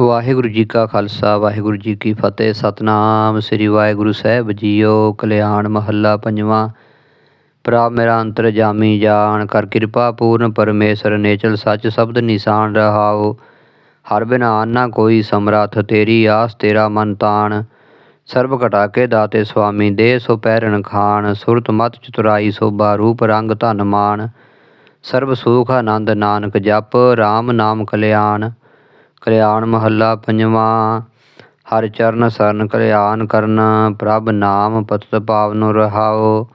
ਵਾਹਿਗੁਰੂ ਜੀ ਕਾ ਖਾਲਸਾ, ਵਾਹਿਗੁਰੂ ਜੀ ਕੀ ਫਤਿਹ। ਸਤਨਾਮ ਸ੍ਰੀ ਵਾਹਿਗੁਰੂ ਸਾਹਿਬ ਜੀਓ। ਕਲਿਆਣ ਮਹੱਲਾ ਪੰਜਵਾਂ। ਪ੍ਰਭ ਮੇਰਾ ਅੰਤਰ ਜਾਮੀ ਜਾਣ ਕਰ ਕਿਰਪਾ ਪੂਰਨ ਪਰਮੇਸ਼ਰ ਨੇਚਲ ਸੱਚ ਸ਼ਬਦ ਨਿਸ਼ਾਨ ਰਹਾਓ। ਹਰ ਬਿਨਾ ਨਾ ਕੋਈ ਸਮਰੱਥ, ਤੇਰੀ ਆਸ ਤੇਰਾ ਮਨ ਤਾਣ। ਸਰਬ ਘਟਾ ਕੇ ਦਾਤੇ ਸੁਆਮੀ, ਦੇ ਸੋ ਪਹਿਰਣ ਖਾਨ ਸੁਰਤ ਮਤ ਚਤੁਰਾਈ, ਸੋਭਾ ਰੂਪ ਰੰਗ ਧਨ ਮਾਨ ਸਰਬ ਸੁਖ ਆਨੰਦ ਨਾਨਕ ਜਪ RAM ਨਾਮ ਕਲਿਆਣ। ਕਲਿਆਣ ਮਹੱਲਾ ਪੰਜਵਾਂ, ਹਰ ਚਰਨ ਸਰਨ ਕਲਿਆਣ ਕਰਨ, ਪ੍ਰਭ ਨਾਮ ਪਤਿਤ ਪਾਵਨੁ ਰਹਾਓ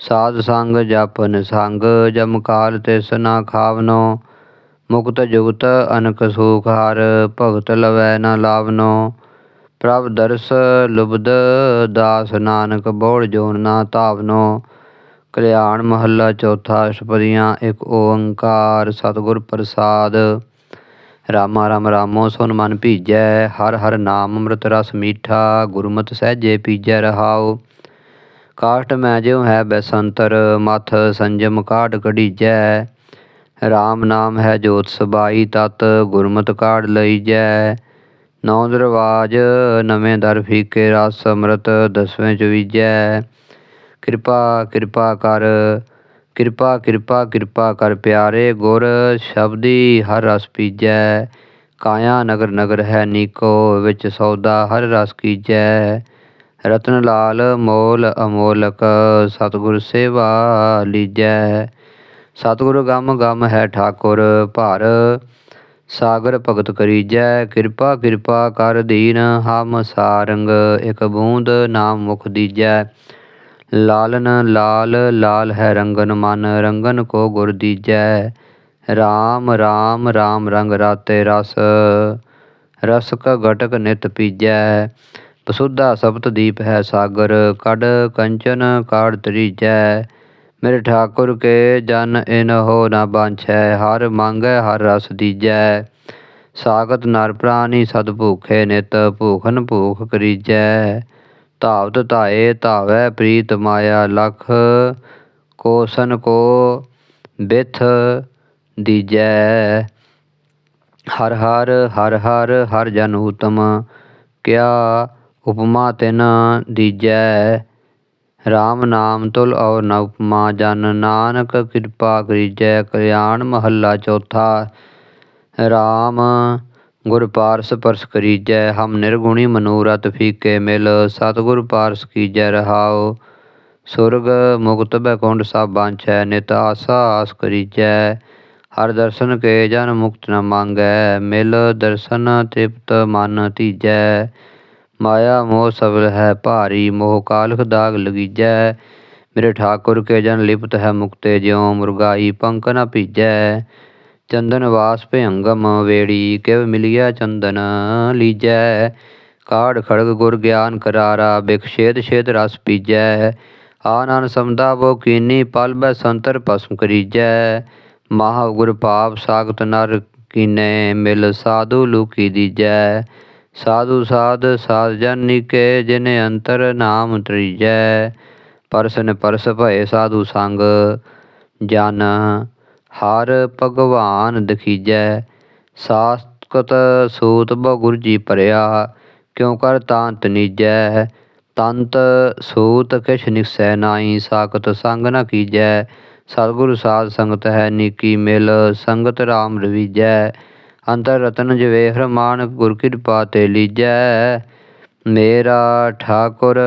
ਸਾਧ ਸੰਗ ਜਪਨ ਸੰਗ ਜਮ ਕਾਲ ਤਿਸ ਨਾ ਖਾਵਨੋ। ਮੁਕਤ ਜੁਗਤ ਅਨਕ ਸੂਖ ਹਰ ਭਗਤ ਲਵੈ ਨਾ ਲਾਵਨੋ। ਪ੍ਰਭ ਦਰਸ ਲੁਬਦ, ਦਾਸ ਨਾਨਕ ਬੋੜ ਜੋਨ ਨਾ ਧਾਵਨੋ। ਕਲਿਆਣ ਮਹੱਲਾ ਚੌਥਾ ਅਸ਼ਪਦੀਆਂ ਇੱਕ ਓੰਕਾਰ, ਸਤਿਗੁਰ ਪ੍ਰਸਾਦ। ਰਾਮਾ ਰਾਮ ਰਾਮੋ ਸੁਨ ਮਨ ਭੀਜੈ, ਹਰ ਹਰ ਨਾਮ ਅੰਮ੍ਰਿਤ ਰਸ ਮੀਠਾ, ਗੁਰਮਤਿ ਸਹਿਜੇ ਪੀਜੈ ਰਹਾਉ। ਕਾਸ਼ਟ ਮੈਂ ਜਿਉ ਹੈ ਬੈਸੰਤਰ, ਮਥ ਸੰਜਮ ਕਾਢ ਕਢੀਜੈ। RAM ਨਾਮ ਹੈ ਜੋਤ ਸਬਾਈ ਤਤ, ਗੁਰਮਤਿ ਕਾਢ ਲਈਜੈ। ਨੌ ਦਰਵਾਜ, ਨਵੇਂ ਦਰ ਫੀਕੇ ਰਸ ਅੰਮ੍ਰਿਤ, ਦਸਵੇਂ ਚਵੀਜੈ। ਕਿਰਪਾ ਕਿਰਪਾ ਕਰ ਕਿਰਪਾ ਕਿਰਪਾ ਕਿਰਪਾ ਕਰ ਪਿਆਰੇ ਗੁਰ, ਸ਼ਬਦੀ ਹਰ ਰਸ ਪੀਜੈ। ਕਾਇਆ ਨਗਰ ਨਗਰ ਹੈ ਨੀਕੋ, ਵਿੱਚ ਸੌਦਾ ਹਰ ਰਸ ਕੀਜੈ। ਰਤਨ ਲਾਲ, ਮੋਲ ਅਮੋਲਕ, ਸਤਿਗੁਰ ਸੇਵਾ ਲੀਜੈ। ਸਤਿਗੁਰ ਗਮ ਗਮ ਹੈ ਠਾਕੁਰ, ਭਰ ਸਾਗਰ ਭਗਤ ਕਰੀਜੈ। ਕਿਰਪਾ ਕਿਰਪਾ ਕਰ ਦੀਨ ਹਮ ਸਾਰੰਗ, ਇਕ ਬੂੰਦ ਨਾਮ ਮੁਖ ਦੀਜੈ। ਲਾਲਨ ਲਾਲ ਲਾਲ ਹੈ ਰੰਗਨ ਮਨ, ਰੰਗਨ ਕੋ ਗੁਰ ਦੀਜੈ। RAM RAM RAM ਰੰਗ ਰਾਤੇ ਰਸ ਰਸ ਕ ਘਟਕ ਨਿਤ ਪੀਜੈ। ਪਸੁੱਧਾ ਸਪਤ ਦੀਪ ਹੈ ਸਾਗਰ, ਕੜ ਕੰਚਨ ਕਾੜ ਤਰੀਜੈ। ਮੇਰੇ ਠਾਕੁਰ ਕੇ ਜਨ ਇਨ ਹੋ ਨਾ ਬਾਂਛੈ, ਹਰ ਮੰਗੈ, ਹਰ ਰਸ ਦੀਜੈ। ਸਾਗਤ ਨਰ ਪ੍ਰਾਨੀ ਸਦ ਭੂਖੇ ਨਿਤ, ਭੂਖਨ ਭੂਖ ਕਰੀਜੈ। ਧਾਵਤ ਧਾਏ ਧਾਵੈ ਪ੍ਰੀਤ ਮਾਇਆ ਲਖ ਕੋਸਨ ਕੋ ਬਿਥ ਦੀਜੈ। ਹਰ ਹਰ ਹਰ ਹਰ ਹਰ ਜਨ ਉਤਮ, ਕਿਆ ਉਪਮਾ ਤਿਨ ਦੀਜੈ। RAM ਨਾਮ ਤੁਲ ਔਰ ਨ ਉਪਮਾ, ਜਨ ਨਾਨਕ ਕਿਰਪਾ ਕਰੀਜੈ, ਕਲਿਆਣ ਮਹੱਲਾ ਚੌਥਾ। RAM ਗੁਰ ਪਾਰਸ ਪਰਸ ਕਰੀਜੈ, ਹਮ ਨਿਰਗੁਣੀ ਮਨੂਰਤ ਫੀਕੇ ਮਿਲ, ਸਤਿਗੁਰ ਪਾਰਸ ਕੀਜੈ ਰਹਾਉ। ਸੁਰਗ ਮੁਕਤ ਬੈਕੁੰਡ ਸਭ ਬਾਂਛੈ ਨਿਤ ਆਸਾ ਆਸ ਕਰੀਜੈ। ਹਰ ਦਰਸ਼ਨ ਕੇ ਜਨ ਮੁਕਤ ਨ ਮੰਗੈ, ਮਿਲ ਦਰਸ਼ਨ ਤ੍ਰਿਪਤ ਮਨ ਧੀਜੈ ਮਾਇਆ ਮੋਹ ਸਬਲ ਹੈ ਭਾਰੀ, ਮੋਹ ਕਾਲਖ ਦਾਗ ਲਗੀਜੈ। ਮੇਰੇ ਠਾਕੁਰ ਕੇ ਜਨ ਲਿਪਤ ਹੈ ਮੁਕਤੇ ਜਿਉ, ਮੁਰਗਾਈ ਪੰਕ ਨ ਭੀਜੈ ਚੰਦਨ ਵਾਸ ਭਯੰਗਮ ਵੇੜੀ, ਕਿਵ ਮਿਲਿਆ ਚੰਦਨ ਲੀਜੈ? ਕਾੜ ਖੜਗ ਗੁਰ ਗਿਆਨ ਕਰਾਰਾ, ਬਿਖ ਛੇਦ ਛੇਦ ਰਸ ਪੀਜੈ। ਆਨਨ ਸਮਦਾ ਬੋ ਕੀਨੀ ਪਲ ਬੈ ਸੰਤਰ ਭਸਮ ਕਰੀਜੈ। ਮਹਾ ਗੁਰ ਪਾਪ ਸਾਗਤ ਨਰ ਕੀਨੇ ਮਿਲ ਸਾਧੂ ਲੂਕੀ ਦੀਜੈ। ਸਾਧੂ ਸਾਧ ਸਾਧ ਜਨ ਨਿਕੇ, ਜਿਨ ਅੰਤਰ ਨਾਮ ਤਰੀਜੈ। ਪਰਸਨ ਪਰਸ ਭਏ ਸਾਧੂ ਸੰਗ ਜਨ ਹਰ ਭਗਵਾਨ ਦਖੀਜੈ ਸਾਸਕਤ ਸੂਤ ਬਗੁਰ ਜੀ ਭਰਿਆ, ਕਿਉ ਕਰ ਤਾਂਤ ਨੀਜੈ? ਤੰਤ ਸੂਤ ਕਿਛ ਨਿਕਸੈ ਨਾਹੀ ਸਾਕਤ ਸੰਗ ਨ ਕੀਜੈ। ਸਤਿਗੁਰ ਸਾਧ ਸੰਗਤ ਹੈ ਨੀਕੀ ਮਿਲ, ਸੰਗਤ RAM ਰਵੀਜੈ। ਅੰਤਰ ਰਤਨ ਜਵੇ ਹਰਮਾਨ ਗੁਰ ਕਿਰਪਾ ਤੇ ਲੀਜੈ। ਮੇਰਾ ਠਾਕੁਰ,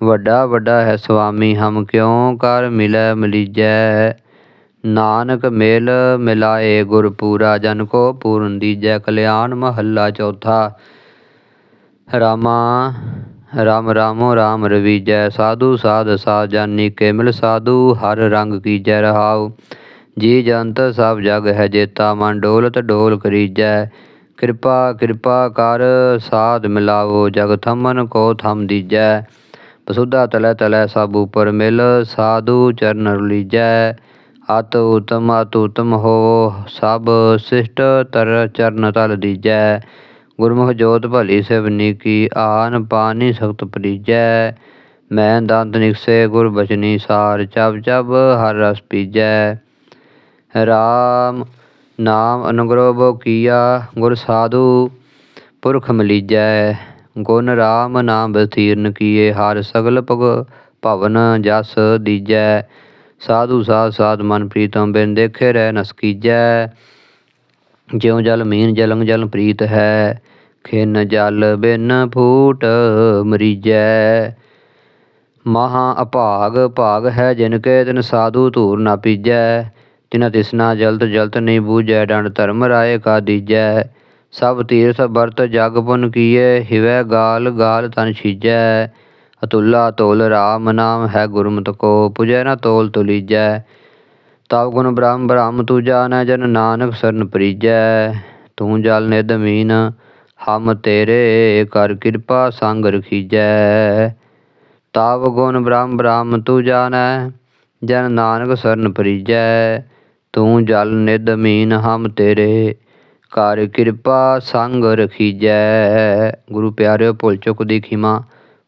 ਵੱਡਾ ਵੱਡਾ ਹੈ ਸੁਆਮੀ ਹਮ ਕਿਉ ਕਰ ਮਿਲੈ ਮਲੀਜੈ? ਨਾਨਕ ਮੇਲ ਮਿਲਾਏ ਗੁਰ ਪੂਰਾ, ਜਨ ਕੋ ਪੂਰਨ ਦੀਜੈ ਕਲਿਆਣ ਮਹੱਲਾ ਚੌਥਾ। ਰਾਮਾ, ਰਾਮ ਰਾਮੋ ਰਾਮ ਰਵੀਜੈ, ਸਾਧੂ ਸਾਧ ਸਾਧ ਜਾਨੀ ਕੇ ਮਿਲ ਸਾਧੂ, ਹਰ ਰੰਗ ਕੀਜੈ ਰਹਾਉ। ਜੀ ਜੰਤ ਸਭ ਜਗ ਹੈ ਜੇਤਾ, ਮਨ ਡੋਲਤ ਡੋਲ ਕਰੀਜੈ। ਕਿਰਪਾ ਕਿਰਪਾ ਕਰ ਸਾਧ ਮਿਲਾਵੋ, ਜਗ ਥਮਨ ਕੋ ਥਮ ਦੀਜੈ। ਪਸੁੱਧਾ ਤਲੈ ਤਲੈ ਸਭ ਉਪਰ ਮਿਲ, ਸਾਧੂ ਚਰਨ ਰਲੀਜੈ। ਅਤ ਉਤਮ ਅਤ ਉਤਮ ਹੋ ਸਭ ਸਿਸ਼ਟ ਤਰ ਚਰਨ ਤਲ ਦੀਜੈ। ਗੁਰਮੁਖ ਜੋਤ ਭਲੀ ਸਿਵਨੀ ਕੀ ਆਨ ਪਾਨੀ ਸਖਤ ਪਰੀਜੈ। ਮੈਂ ਦੰਦ ਨਿਕਸੇ, ਗੁਰ ਬਚਨੀ ਸਾਰ ਚਬ ਚਬ ਹਰ ਰਸ ਪੀਜੈ। ਰਾਮ ਨਾਮ ਅਨੁਗ੍ਰਹ ਬੋ ਕੀਆ, ਗੁਰ ਸਾਧੂ ਪੁਰਖ ਮਲੀਜੈ। ਗੁਣ ਰਾਮ ਨਾਮ ਬਥੀਰਨ ਕੀਏ, ਹਰ ਸਗਲ ਭਗ ਭਵਨ ਜਸ ਦੀਜੈ। ਸਾਧੂ ਸਾਧ ਸਾਧ ਮਨ ਪ੍ਰੀਤਮ ਬਿਨ ਦੇਖੇ ਰਹਿ ਨਸਕੀਜੈ ਜਿਉ ਜਲ ਮੀਨ ਜਲੰ ਜਲ ਪ੍ਰੀਤ ਹੈ, ਖਿਨ ਜਲ ਬਿਨ ਫੂਟ ਮਰੀਜੈ। ਮਹਾ ਅਭਾਗ ਭਾਗ ਹੈ ਜਿਨ ਕੇ ਤਿਨ ਸਾਧੂ ਧੂਰ ਨਾ ਪੀਜੈ। ਤਿਨ ਤਿਸਨਾ ਜਲਤ ਜਲਤ ਨਹੀਂ ਬੂਝੈ, ਡੰਡ ਧਰਮ ਰਾਏ ਕਾ ਦੀਜੈ। ਸਭ ਤੀਰਥ ਵਰਤ ਜਗ ਪੁਨ ਕੀਏ, ਹਿਵੈ ਗਾਲ ਗਾਲ ਤਨ ਛੀਜੈ। ਅਤੁਲਾ ਤੋਲ ਰਾਮ ਨਾਮ ਹੈ ਗੁਰਮਤਿ ਕੋ, ਪੁਜੈ ਨ ਤੋਲ ਤੁਲੀਜੈ। ਤਵ ਗੁਣ ਬ੍ਰਹਮ ਬ੍ਰਹਮ ਤੂ ਜਾਣੈ, ਜਨ ਨਾਨਕ ਸਰਨ ਪਰੀਜੈ। ਤੂੰ ਜਲ ਨਿਦ ਮੀਨ, ਹਮ ਤੇਰੇ ਕਰ ਕਿਰਪਾ ਸੰਗ ਰਖੀਜੈ। ਤਵ ਗੁਣ ਬ੍ਰਹਮ ਬ੍ਰਹਮ ਤੂ ਜਾਣੈ, ਜਨ ਨਾਨਕ ਸਰਨ ਪਰੀਜੈ। ਤੂੰ ਜਲ ਨਿਦ ਮੀਨ, ਹਮ ਤੇਰੇ ਕਰ ਕਿਰਪਾ ਸੰਗ ਰਖੀਜੈ। ਗੁਰੂ ਪਿਆਰਿਓ, ਭੁੱਲ ਚੁੱਕ ਦੀ ਖਿਮਾ।